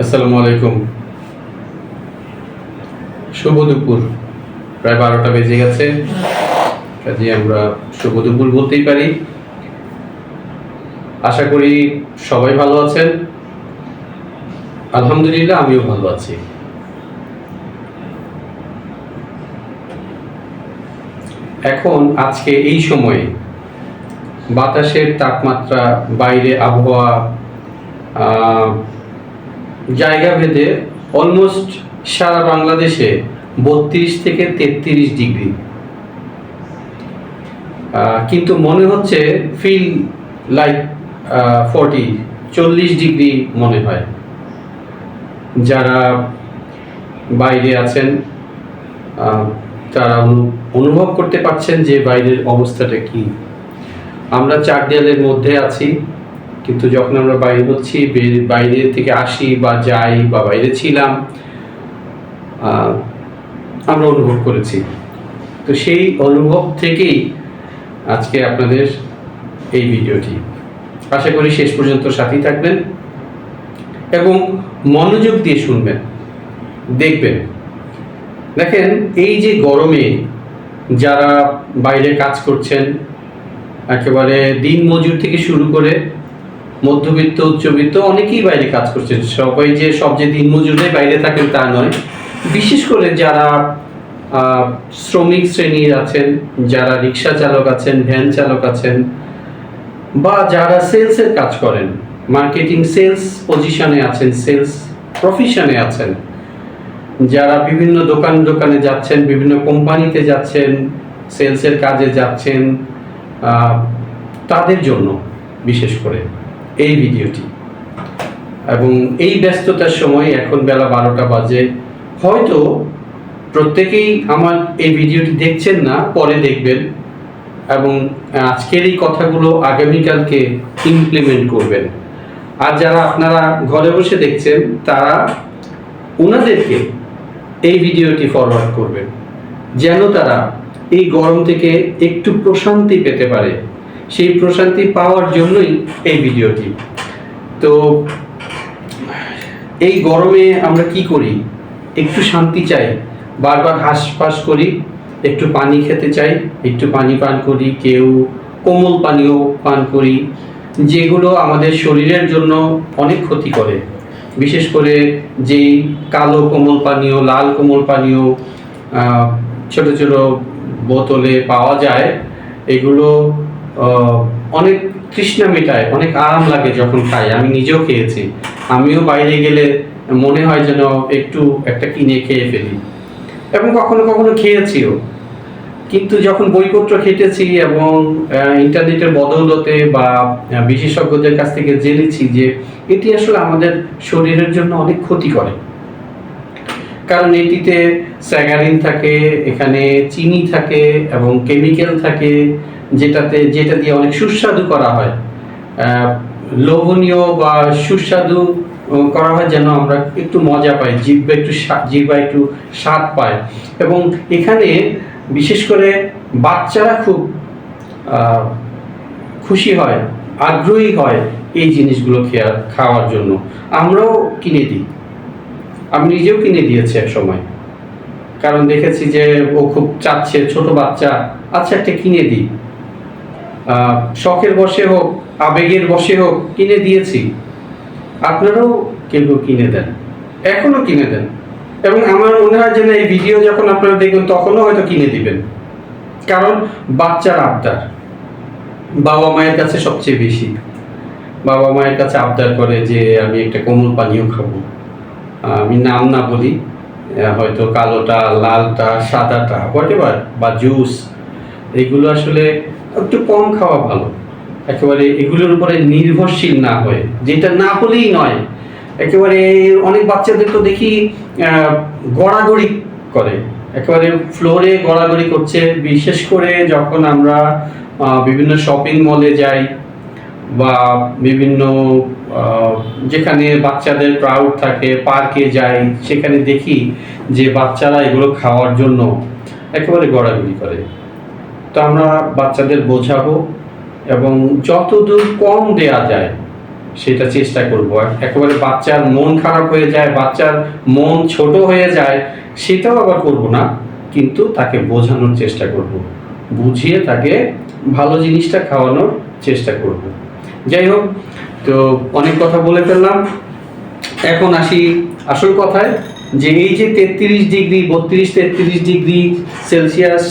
আসসালামু আলাইকুম। শুভ দুপুর প্রায় বারোটা বেজে গেছে। কাজে আমরা শুভ দুপুর বলতেই পারি। আশা করি সবাই ভালো আছেন। আলহামদুলিল্লাহ, আমিও ভালো আছি। এখন আজকে এই সময়ে বাতাসের তাপমাত্রা, বাইরে আবহাওয়া জায়গা ভেদে অলমোস্ট সারা বাংলাদেশে বত্রিশ থেকে তেত্রিশ ডিগ্রি। কিন্তু মনে হচ্ছে ফিল লাইক ফর্টি চল্লিশ ডিগ্রি মনে হয়। যারা বাইরে আছেন তারা অনুভব করতে পারছেন যে বাইরের অবস্থাটা কি। আমরা চার দেয়ালের মধ্যে আছি। কিন্তু যখন আমরা বাইরে হচ্ছি বাইরে থেকে আসি বা যাই বা বাইরে ছিলাম আমরা অনুভব করেছি। তো সেই অনুভব থেকেই আজকে আপনাদের এই ভিডিওটি। আশা করি শেষ পর্যন্ত সাথেই থাকবেন এবং মনোযোগ দিয়ে শুনবেন, দেখবেন। দেখেন, এই যে গরমে যারা বাইরে কাজ করছেন, একেবারে দিন মজুর থেকে শুরু করে মধ্যবিত্ত, উচ্চবিত্ত, অনেকেই বাইরে কাজ করছে। সবাই যে সব যে দিন মজুরে বাইরে থাকেন তা নয়। বিশেষ করে যারা শ্রমিক শ্রেণির আছেন, যারা রিক্সা চালক আছেন, ভ্যান চালক আছেন, বা যারা সেলসের কাজ করেন মার্কেটিং সেলস পজিশনে আছেন সেলস প্রফেশনে আছেন, যারা বিভিন্ন দোকান দোকানে যাচ্ছেন, বিভিন্ন কোম্পানিতে যাচ্ছেন সেলসের কাজে যাচ্ছেন তাদের জন্য বিশেষ করে। এই ভিডিওটি। এবং এই ব্যস্ততার সময় এখন বেলা বারোটা বাজে। হয়তো প্রত্যেকেই আমার এই ভিডিওটি দেখছেন না, পরে দেখবেন। এবং আজকের এই কথাগুলো আগামীকালকে ইমপ্লিমেন্ট করবেন। আর যারা আপনারা ঘরে বসে দেখছেন, তারা ওনাদেরকে এই ভিডিওটি ফরওয়ার্ড করবেন। যেন তারা এই গরম থেকে একটু প্রশান্তি পেতে পারে। সেই প্রশান্তি পাওয়ার জন্যই এই ভিডিওটি। তো এই গরমে আমরা কি করি? একটু শান্তি চাই, বারবার হাঁসফাঁস করি, একটু পানি খেতে চাই, একটু পানি পান করি, কেউ কোমল পানীয় পান করি, যেগুলো আমাদের শরীরের জন্য অনেক ক্ষতি করে। বিশেষ করে যেই কালো কোমল পানীয়, লাল কোমল পানীয় ছোট ছোট বোতলে পাওয়া যায়, এগুলো অনেক তৃষ্ণা মেটায়, অনেক আরাম লাগে যখন খাই। আমি নিজেও খেয়েছি। আমিও বাইরে গেলে মনে হয় যেন একটু একটা কিনে খেয়ে ফেলি। এবং কখনো কখনো খেয়েছিও। কিন্তু যখন বইপত্র খেটেছি এবং ইন্টারনেটের বদৌলতে বা বিশেষজ্ঞদের কাছ থেকে জেনেছি যে এটি আসলে আমাদের শরীরের জন্য অনেক ক্ষতি করে। কারণ এটিতে স্যাগারিন থাকে, এখানে চিনি থাকে এবং কেমিক্যাল থাকে যেটাতে, যেটা দিয়ে অনেক সুস্বাদু করা হয়। লোভনীয় বা সুস্বাদু করা হয় যেন আমরা একটু মজা পাই জিভবা একটু জিহ্বা একটু স্বাদ পায়। এবং এখানে বিশেষ করে বাচ্চারা খুব খুশি হয়, আগ্রহী হয় এই জিনিসগুলো খেয়া, খাওয়ার জন্য। আমরাও কিনে দিই। আমি নিজেও কিনে দিয়েছি এক সময় কারণ দেখেছি যে ও খুব চাচ্ছে, ছোট বাচ্চা আচ্ছা একটা কিনে দিই। শখের বসে হোক, আবেগের বসে হোক, কিনে দিয়েছি। আপনারাও কেউ কিনে দেন। এখনও কিনে দেন। এবং আমার মনে হয় যে না, এই ভিডিও যখন আপনারা দেখবেন, তখনও হয়তো কিনে দিবেন। কারণ বাচ্চার আবদার। বাবা মায়ের কাছে সবচেয়ে বেশি। বাবা মায়ের কাছে আবদার করে যে, আমি একটা কোমল পানীয় খাব। আমি নাম না বলি হয়তো কালোটা, লালটা, সাদাটা হোয়াট বা জুস এগুলো আসলে একটু কম খাওয়া ভালো। একেবারে এগুলোর উপরে নির্ভরশীল না হয়ে। যেটা না হলেই নয়, একেবারে অনেক বাচ্চাদের তো দেখি গড়াগড়ি করে। একেবারে ফ্লোরে গড়াগড়ি করছে। বিশেষ করে যখন আমরা বিভিন্ন শপিং মলে যাই বা বিভিন্ন যেখানে বাচ্চাদের ক্রাউড থাকে পার্কে যাই, সেখানে দেখি যে বাচ্চারা এগুলো খাওয়ার জন্য একেবারে গড়াগড়ি করে। তো আমরা বাচ্চাদের বোঝাবো এবং যতদূর কম দেয়া যায়, সেটা চেষ্টা করব। একেবারে বাচ্চার মন খারাপ হয়ে যায়, বাচ্চার মন ছোট হয়ে যায়, সেটাও আবার করব না, কিন্তু তাকে বোঝানোর চেষ্টা করব। বুঝিয়ে তাকে ভালো জিনিসটা খাওয়ানোর চেষ্টা করব। যাই হোক, তো অনেক কথা বলে ফেললাম। এখন আসি আসল কথায়, যে এই যে তেত্রিশ ডিগ্রি, বত্রিশ তেত্রিশ ডিগ্রি সেলসিয়াস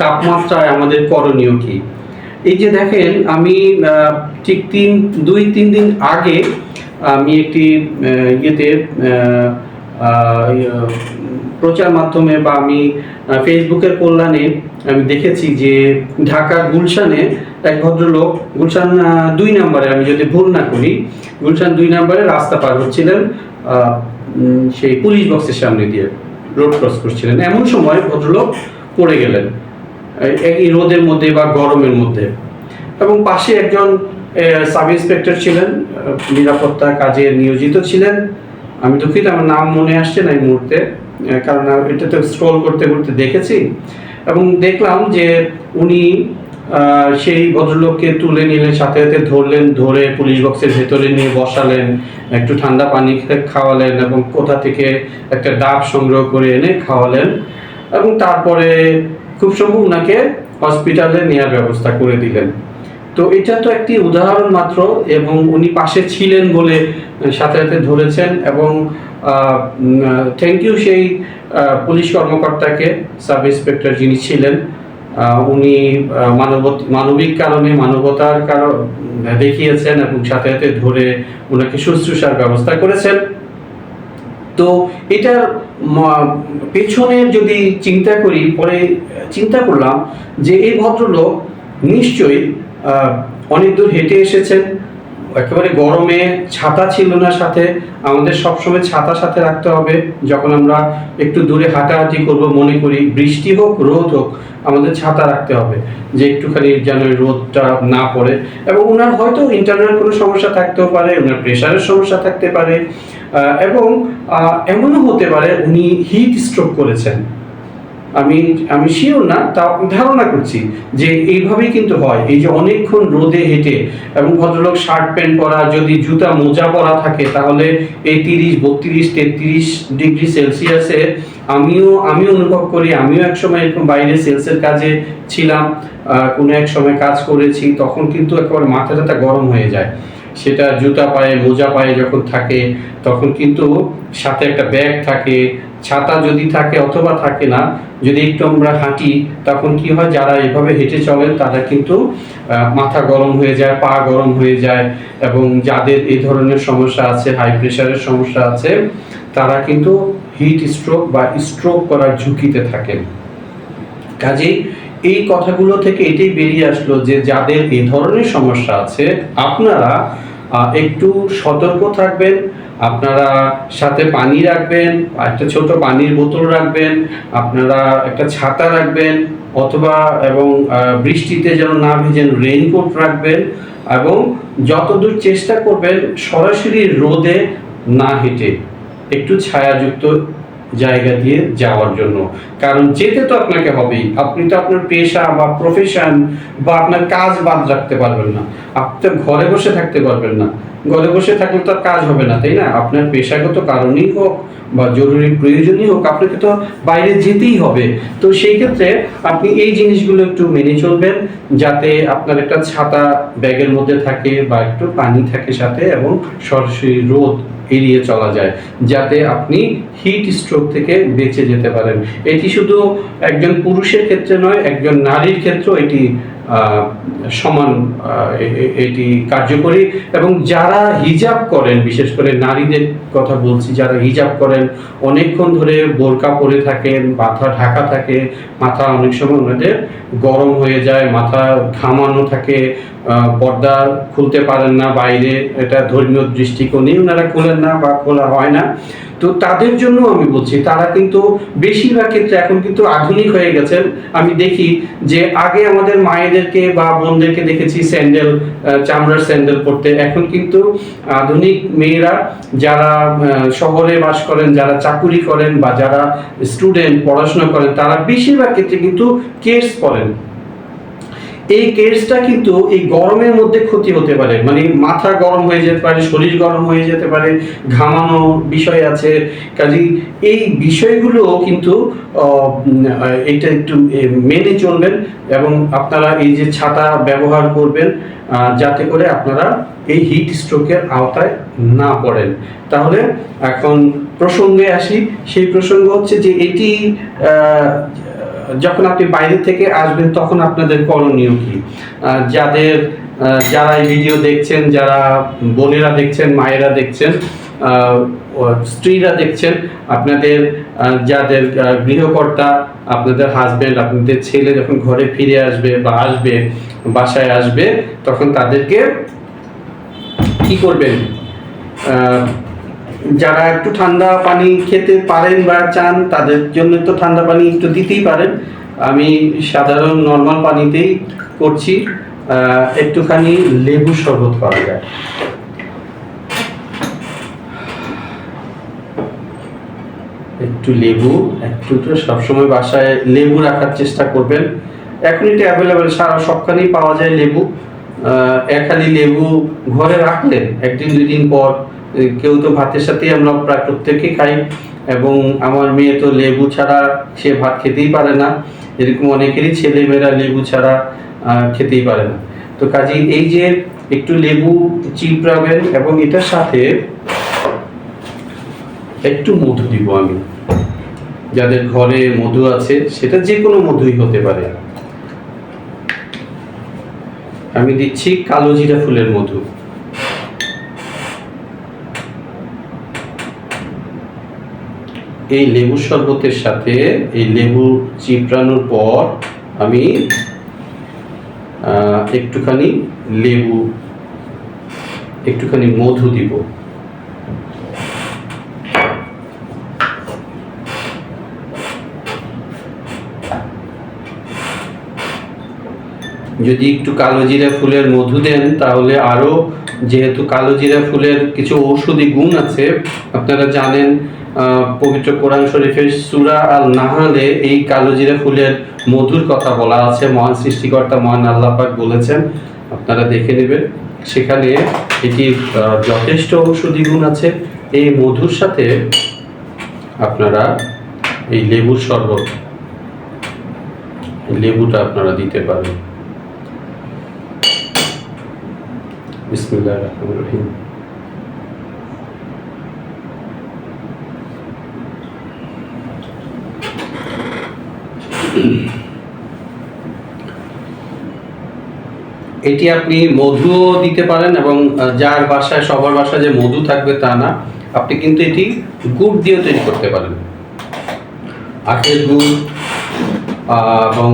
তাপমাত্রায় আমাদের করণীয় কি? এই যে দেখেন আমি ঠিক তিন দুই তিন দিন আগে আমি একটি ইয়েতে ইয়ে, প্রচার মাধ্যমে বা আমি ফেসবুকের কল্যাণে আমি দেখেছি যে ঢাকার গুলশানে এক ভদ্রলোক গুলশান দুই নম্বরে আমি যদি ভুল না করি গুলশান দুই নম্বরে রাস্তা পার হচ্ছিলেন সেই পুলিশ বক্সের সামনে দিয়ে রোড ক্রস করছিলেন। এমন সময় ভদ্রলোক পড়ে গেলেন। এই- রোদের মধ্যে বা গরমের মধ্যে। এবং পাশে একজন সাব ইন্সপেক্টর ছিলেন, নিরাপত্তা কাজে নিয়োজিত ছিলেন। আমি দুঃখিত, আমার নাম মনে আসছে না এই মুহূর্তে কারণ এটা তো স্ক্রল করতে করতে দেখেছি। এবং দেখলাম যে উনি সেই ভদ্রলোককে তুলে নিলেন, সাথে সাথে ধরলেন, ধরে পুলিশ বক্সের ভেতরে নিয়ে বসালেন, একটু ঠান্ডা পানি খাওয়ালেন এবং কোথা থেকে একটা ডাব সংগ্রহ করে এনে খাওয়ালেন। এবং তারপরে খুব সম্ভব ওনাকে হসপিটালে নেওয়ার ব্যবস্থা করে দিলেন। তো এটা তো একটি উদাহরণ মাত্র এবং উনি পাশে ছিলেন বলে সাথে সাথে ধরেছেন এবং থ্যাংক ইউ সেই পুলিশ কর্মকর্তাকে সাব ইন্সপেক্টর যিনি ছিলেন উনি মানব মানবিক কারণে মানবতার কারণ দেখিয়েছেন এবং সাথে সাথে ধরে ওনাকে শুশ্রূষার ব্যবস্থা করেছেন। তো এটার পেছনে যদি চিন্তা করি, পরে চিন্তা করলাম যে এই ভদ্রলোক নিশ্চয়ই অনেক দূর হেঁটে এসেছেন। একেবারে গরমে ছাতা ছিল না সাথে। আমাদের সবসময় ছাতা সাথে রাখতে হবে। যখন আমরা একটু দূরে হাঁটাহাঁটি করব, মনে করি বৃষ্টি হোক, রোদ হোক, আমাদের ছাতা রাখতে হবে। যে একটুখানি যেন রোদটা না পড়ে। এবং ওনার হয়তো ইন্টারনাল কোনো সমস্যা থাকতেও পারে ওনার প্রেশারের সমস্যা থাকতে পারে। এবং এমনও হতে পারে উনি হিট স্ট্রোক করেছেন। আমি আমি শিওর না, তা ধারণা করছি যে এইভাবেই কিন্তু হয়। এই যে অনেকক্ষণ রোদে হেঁটে এবং ভদ্রলোক শার্ট প্যান্ট পরা, যদি জুতা মোজা পরা থাকে, তাহলে এই তিরিশ, বত্রিশ, তেত্রিশ ডিগ্রি সেলসিয়াসে আমিও, আমি অনুভব করি, আমিও এক সময় এরকম বাইরে সেলসের কাজে ছিলাম কোনো এক সময় কাজ করেছি, তখন কিন্তু একেবারে মাথা টাথা গরম হয়ে যায়। সেটা জুতা পায়ে, মোজা পায়ে যখন থাকে, তখন কিন্তু সাথে একটা ব্যাগ থাকে, ছাতা যদি থাকে অথবা থাকে না, যদি একটু আমরা হাঁটি, তখন কি হয়, যারা এভাবে হেঁটে চলেন, তারা কিন্তু মাথা গরম হয়ে যায়, পা গরম হয়ে যায় এবং যাদের এই ধরনের সমস্যা আছে হাই প্রেশারের সমস্যা আছে, তারা কিন্তু হিট স্ট্রোক বা স্ট্রোক করার ঝুঁকিতে থাকেন কাজেই এই কথাগুলো থেকে এটাই বেরিয়ে আসলো যে যাদের এ ধরনের সমস্যা আছে, আপনারা একটু সতর্ক থাকবেন, আপনারা সাথে পানি রাখবেন, একটা ছোট পানির বোতল রাখবেন, আপনারা একটা ছাতা রাখবেন, অথবা এবং বৃষ্টিতে যেন না ভেজেন রেইনকোট রাখবেন এবং যতদূর চেষ্টা করবেন সরাসরি রোদে না হেঁটে, একটু ছায়াযুক্ত জায়গা দিয়ে যাওয়ার জন্য। কারণ যেতে তো আপনাকে হবেই। আপনি তো আপনার পেশা বা প্রফেশন বা আপনার কাজ বাদ রাখতে পারবেন না। আপনি তো ঘরে বসে থাকতে পারবেন না। ঘরে বসে থাকলে তো কাজ হবে না, তাই না? আপনার পেশাগত কারণেই হোক বা জরুরি প্রয়োজনই হোক, আপনাকে তো বাইরে যেতেই হবে। তো সেই ক্ষেত্রে আপনি এই জিনিসগুলো একটু মেনে চলবেন যাতে আপনার একটা ছাতা ব্যাগের মধ্যে থাকে বা একটু পানি থাকে সাথে এবং সরাসরি রোদ এড়িয়ে চলা যায়, যাতে আপনি হিট স্ট্রোক থেকে বেঁচে যেতে পারেন। এটি শুধু একজন পুরুষের ক্ষেত্রে নয়, একজন নারীর ক্ষেত্রেও এটি সমান এটি কার্যকরী এবং যারা হিজাব করেন, বিশেষ করে নারীদের কথা বলছি, যারা হিজাব করেন, অনেকক্ষণ ধরে বোরকা পরে থাকেন, মাথা ঢাকা থাকে, মাথা অনেক সময় ওনাদের গরম হয়ে যায়, মাথা ঘামানো থাকে পর্দা খুলতে পারেন না, বাইরে, এটা ধর্মীয় দৃষ্টিকোণেই ওনারা খোলেন না বা খোলা হয় না। তো তাদের জন্য আমি বলছি, তারা কিন্তু বেশিরভাগ ক্ষেত্রে এখন কিন্তু আধুনিক হয়ে গেছেন। আমি দেখি যে আগে আমাদের মায়েদেরকে বা বোনদেরকে দেখেছি স্যান্ডেল চামড়ার স্যান্ডেল পরতে। এখন কিন্তু আধুনিক মেয়েরা যারা শহরে বাস করেন, যারা চাকুরি করেন বা যারা স্টুডেন্ট পড়াশোনা করেন, তারা বেশিরভাগ ক্ষেত্রে কিন্তু কেস পরেন এই কেসটা কিন্তু এই গরমের মধ্যে ক্ষতি হতে পারে। মানে মাথা গরম হয়ে যেতে পারে, শরীর গরম হয়ে যেতে পারে, ঘামানো বিষয় আছে। কাজেই এই বিষয়গুলো কিন্তু এটা একটু মেনে চলবেন এবং আপনারা এই যে ছাতা ব্যবহার করবেন যাতে করে আপনারা এই হিট স্ট্রোকের আওতায় না পড়েন। তাহলে এখন প্রসঙ্গে আসি। সেই প্রসঙ্গ হচ্ছে যে এটি যখন আপনি বাইরে থেকে আসবেন, তখন আপনাদের করণীয় কি? যাদের যারা এই ভিডিও দেখছেন, যারা বোনেরা দেখছেন, মায়েরা দেখছেন স্ত্রীরা দেখছেন, আপনাদের যাদের গৃহকর্তা, আপনাদের হাজবেন্ড আপনাদের ছেলে যখন ঘরে ফিরে আসবে বা আসবে, বাসায় আসবে, তখন তাদেরকে কি করবেন? যারা একটু ঠান্ডা পানি খেতে পারেন বা চান, তাদের জন্য তো ঠান্ডা পানি একটু দিতেই পারেন। আমি সাধারণ নর্মাল পানিতেই করছি। একটুখানি লেবু শরবত করা যায়। একটু লেবু, একটু তো সবসময় বাসায় লেবু রাখার চেষ্টা করবেন। এখন এটা অ্যাভেলেবেল সারা সবখানেই পাওয়া যায় লেবু। এক লেবু ঘরে রাখলেন, একদিন দুই দিন পর কেউ তো ভাতের সাথেই আমরা প্রায় প্রত্যেকেই খাই এবং আমার মেয়ে তো লেবু ছাড়া সে ভাত খেতেই পারে না। এরকম অনেকেরই ছেলে মেয়েরা লেবু ছাড়া খেতেই পারে না। তো কাজেই এই যে একটু লেবু চিপড়াবেন এবং এটার সাথে একটু মধু দিব আমি। যাদের ঘরে মধু আছে, সেটা যে কোনো মধুই হতে পারে। আমি দিচ্ছি কালো জিরা ফুলের মধু। এই লেবু শরবতের সাথে এই লেবু চিপড়ানোর পর আমি একটুখানি লেবু, একটুখানি মধু দিব। যদি একটু কালো জিরা ফুলের মধু দেন, তাহলে আরও যেহেতু কালো জিরা ফুলের কিছু ঔষধি গুণ আছে, আপনারা জানেন পবিত্র কোরআন শরীফের সুরা আল নাহালে এই কালো জিরা ফুলের মধুর কথা বলা আছে, মহান সৃষ্টিকর্তা, মহান আল্লাহ পাক বলেছেন। আপনারা দেখে নেবেন, সেখানে এটি যথেষ্ট ঔষধি গুণ আছে। এই মধুর সাথে আপনারা এই লেবুর শরবত লেবুটা আপনারা দিতে পারেন। বিসমিল্লাহ রহমান রহিম। এটি আপনি মধুও দিতে পারেন এবং যার বাসায়, সবার বাসায় যে মধু থাকবে তা না, আপনি কিন্তু এটি গুড় দিয়েও তৈরি করতে পারেন। আখের গুড় এবং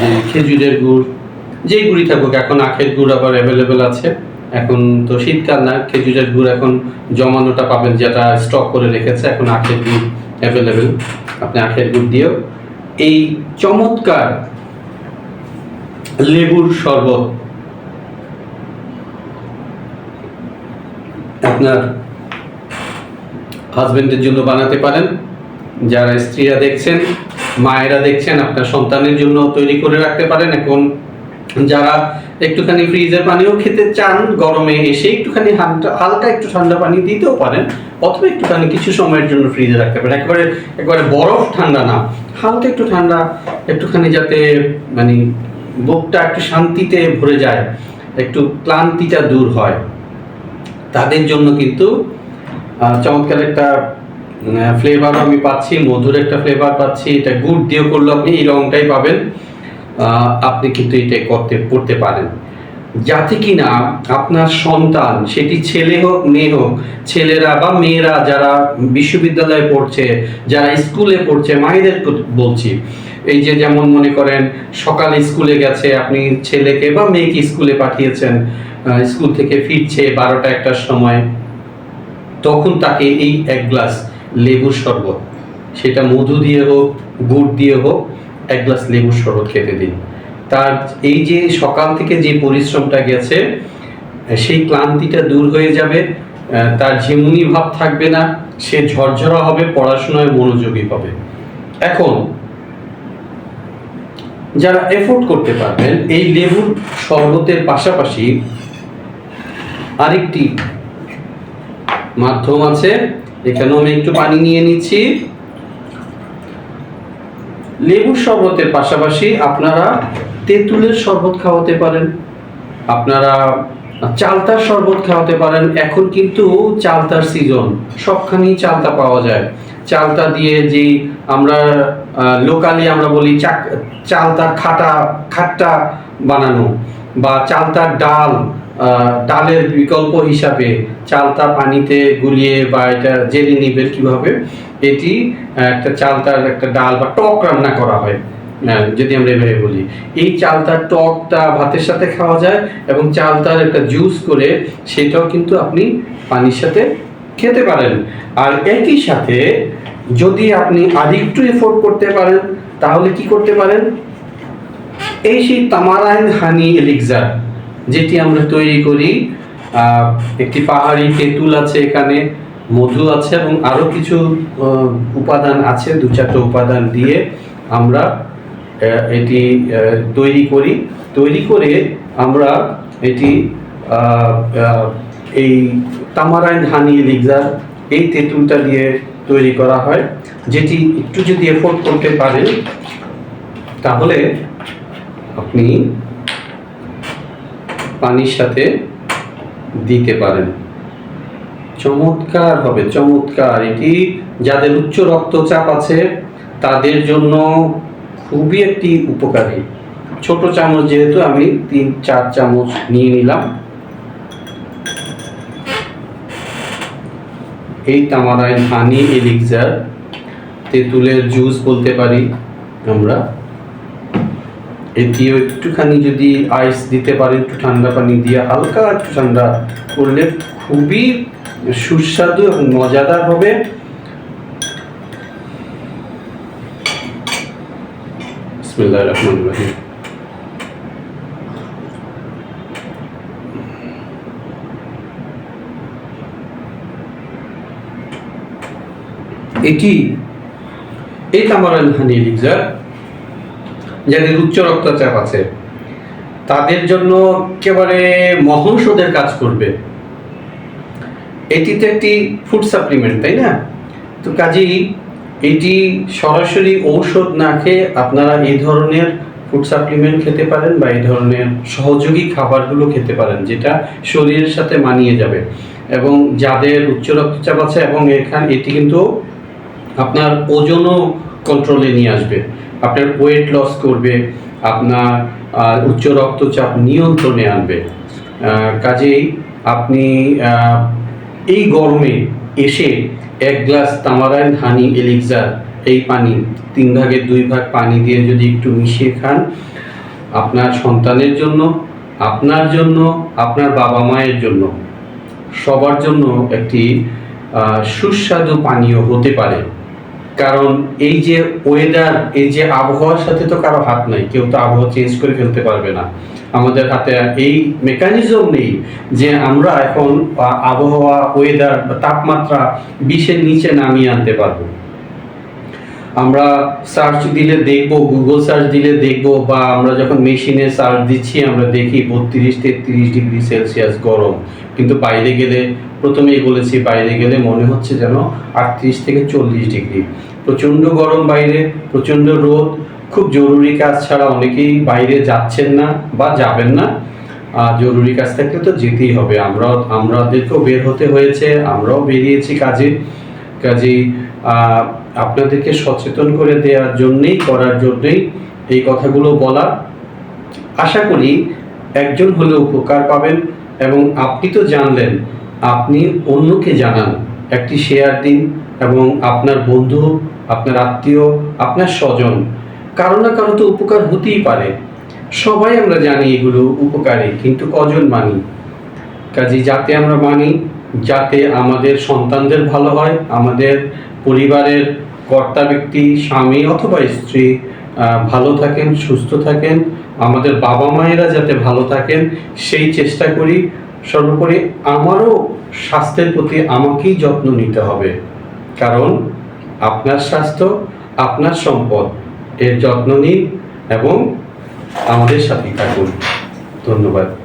যে খেজুরের গুড়, যেই গুড়ি থাকুক, এখন আখের গুড় আবার অ্যাভেলেবেল আছে। এখন তো শীতকাল না, খেজুরের গুড় এখন জমানোটা পাবেন, যেটা স্টক করে রেখেছে, এখন আখের গুড় অ্যাভেলেবেল আপনি আখের গুড় দিয়েও এই চমৎকার লেবুর শরবত। আপনার হাজবেন্ডের জন্য বানাতে পারেন। যারা স্ত্রীরা দেখছেন, মায়েরা দেখছেন, আপনার সন্তানের জন্য তৈরি করে রাখতে পারেন। এখন যারা একটুখানি ফ্রিজের পানিও খেতে চান, গরমে এসে একটুখানি হালকা একটু ঠান্ডা পানি দিতেও পারেন, অথবা একটুখানি কিছু সময়ের জন্য ফ্রিজে রাখতে পারেন। একেবারে একেবারে বরফ ঠান্ডা না, হালকা একটু ঠান্ডা, একটুখানি যাতে মানে বুকটা একটু শান্তিতে ভরে যায়, একটু ক্লান্তিটা দূর হয়। তাদের জন্য কিন্তু চমৎকার একটা ফ্লেভার আমি পাচ্ছি, মধুর একটা ফ্লেভার পাচ্ছি, এটা গুড় দিয়ে করলে আপনি এই রঙটাই পাবেন। আপনি কিন্তু এটা করতে করতে পারেন। যাতে কিনা আপনার সন্তান, সেটি ছেলে হোক, মেয়ে হোক, ছেলেরা বা মেয়েরা যারা বিশ্ববিদ্যালয়ে পড়ছে, যারা স্কুলে পড়ছে, মায়েদের বলছি, এই যে যেমন মনে করেন সকালে স্কুলে গেছে, আপনি ছেলেকে বা মেয়েকে স্কুলে পাঠিয়েছেন স্কুল থেকে ফিরছে বারোটা একটার সময়, তখন তাকে এই এক গ্লাস লেবুর শরবত, সেটা মধু দিয়ে হোক, গুড় দিয়ে হোক এক গ্লাস লেবুর শরবত খেতে দিন। তার এই যে সকাল থেকে যে পরিশ্রমটা গেছে, সেই ক্লান্তিটা দূর হয়ে যাবে তার ঝিমুনি ভাব থাকবে না, সে ঝরঝরা হবে, পড়াশোনায় মনোযোগী হবে। এখন, যারা এফোর্ড করতে পারবেন, এই লেবুর শরবতের পাশাপাশি আরেকটি মাধ্যম আছে, এখানেও আমি একটু পানি নিয়ে নিচ্ছি। লেবুর শরবতের পাশাপাশি আপনারা তেঁতুলের শরবত খাওয়াতে পারেন। আপনারা চালতার শরবত খাওয়াতে পারেন। এখন কিন্তু চালতার সিজন সবখানেই চালতা পাওয়া যায়। চালতা দিয়ে যে আমরা লোকালি আমরা বলি চালতার খাটা, খাট্টা বানানো বা চালতার ডাল ডালের বিকল্প হিসাবে চালতা পানিতে গুলিয়ে বা এটা জেনে নিবেন কীভাবে, এটি একটা চালতার একটা ডাল বা টক রান্না করা হয় যদি আমরা এভাবে বলি। এই চালতার টকটা ভাতের সাথে খাওয়া যায় এবং চালতার একটা জুস করে সেটাও কিন্তু আপনি পানির সাথে খেতে পারেন। আর একই সাথে যদি আপনি আরেকটু এফোর্ড করতে পারেন, তাহলে কি করতে পারেন? এই সেই তামারাইন হানি এলিক্সার, যেটি আমরা তৈরি করি একটি পাহাড়ি তেঁতুল আছে এখানে। মধু আছে এবং আরও কিছু উপাদান আছে, দু চারটে উপাদান দিয়ে আমরা এটি তৈরি করি। তৈরি করে আমরা এটি এই তামারাইন হানি এলিক্সার, এই তেঁতুলটা দিয়ে তৈরি করা হয়, যেটি একটু যদি এফোর্ড করতে পারেন, তাহলে আপনি পানির সাথে দিতে পারেন। চমৎকার হবে, চমৎকার। এটি যাদের উচ্চ রক্তচাপ আছে, তাদের জন্য খুবই একটি উপকারী। ছোট চামচ যেহেতু আমি তিন, চার চামচ নিয়ে নিলাম। এই তামারাইন হানি এলিক্সার, তেঁতুলের জুস বলতে পারি আমরা। এটিও একটুখানি যদি আইস দিতে পারেন একটু ঠান্ডা পানি দিয়ে, হালকা একটু ঠান্ডা করলে খুবই সুস্বাদু এবং মজাদার হবে। এটি এই তামারান হানি এলিক্সার যাদের উচ্চ রক্তচাপ আছে, তাদের জন্য একেবারে মহৌষধের কাজ করবে। এটি তো একটি ফুড সাপ্লিমেন্ট তাই না? তো কাজেই এটি সরাসরি ঔষধ না খেয়ে আপনারা এই ধরনের ফুড সাপ্লিমেন্ট খেতে পারেন বা এই ধরনের সহযোগী খাবারগুলো খেতে পারেন, যেটা শরীরের সাথে মানিয়ে যাবে। এবং যাদের উচ্চ রক্তচাপ আছে এবং এখানে, এটি কিন্তু আপনার ওজনও কন্ট্রোলে নিয়ে আসবে। আপনার ওয়েট লস করবে, আপনার উচ্চ রক্তচাপ নিয়ন্ত্রণে আনবে। কাজেই আপনি এই গরমে এসে এক গ্লাস তামারাইন হানি এলিক্সার, এই পানি, তিন ভাগের দুই ভাগ পানি দিয়ে যদি একটু মিশিয়ে খান, আপনার সন্তানের জন্য, আপনার জন্য, আপনার বাবা মায়ের জন্য, সবার জন্য একটি সুস্বাদু পানীয় হতে পারে। কারণ এই যে ওয়েদার এই যে আবহাওয়ার সাথে তো কারও হাত নাই, কেউ তো আবহাওয়া চেঞ্জ করে ফেলতে পারবে না। আমাদের হাতে এই মেকানিজম নেই যে আমরা এখন আবহাওয়া ওয়েদার তাপমাত্রা বিশের নিচে নামিয়ে আনতে পারব। আমরা সার্চ দিলে দেখব গুগল সার্চ দিলে দেখব, বা আমরা যখন মেশিনে সার্চ দিচ্ছি, আমরা দেখি বত্রিশ, তেত্রিশ ডিগ্রি সেলসিয়াস গরম। কিন্তু বাইরে গেলে, প্রথমেই বলেছি, বাইরে গেলে মনে হচ্ছে যেন আটত্রিশ থেকে চল্লিশ ডিগ্রি। প্রচণ্ড গরম বাইরে, প্রচণ্ড রোদ, খুব জরুরি কাজ ছাড়া অনেকেই বাইরে যাচ্ছেন না বা যাবেন না। জরুরি কাজ থাকলে তো যেতেই হবে। আমরাও আমাদেরকেও বের হতে হয়েছে, আমরাও বেরিয়েছি কাজে। কাজেই আপনাদেরকে সচেতন করে দেওয়ার জন্যেই, করার জন্যেই এই কথাগুলো বলা। আশা করি একজন হলে উপকার পাবেন এবং আপনি তো জানলেন, আপনি অন্যকে জানান, একটি শেয়ার দিন এবং আপনার বন্ধু, আপনার আত্মীয়, আপনার স্বজন, কারও না কারও তো উপকার হতেই পারে। সবাই আমরা জানি এগুলো উপকারী, কিন্তু কজন মানি? কাজে যাতে আমরা মানি যাতে আমাদের সন্তানদের ভালো হয়, আমাদের পরিবারের কর্তা ব্যক্তি, স্বামী অথবা স্ত্রী ভালো থাকেন, সুস্থ থাকেন, আমাদের বাবা মায়েরা যাতে ভালো থাকেন, সেই চেষ্টা করি। সর্বোপরি আমারও স্বাস্থ্যের প্রতি আমাকেই যত্ন নিতে হবে। কারণ আপনার স্বাস্থ্য, আপনার সম্পদ, এর যত্ন নিন এবং আমাদের সাথেই থাকুন। ধন্যবাদ।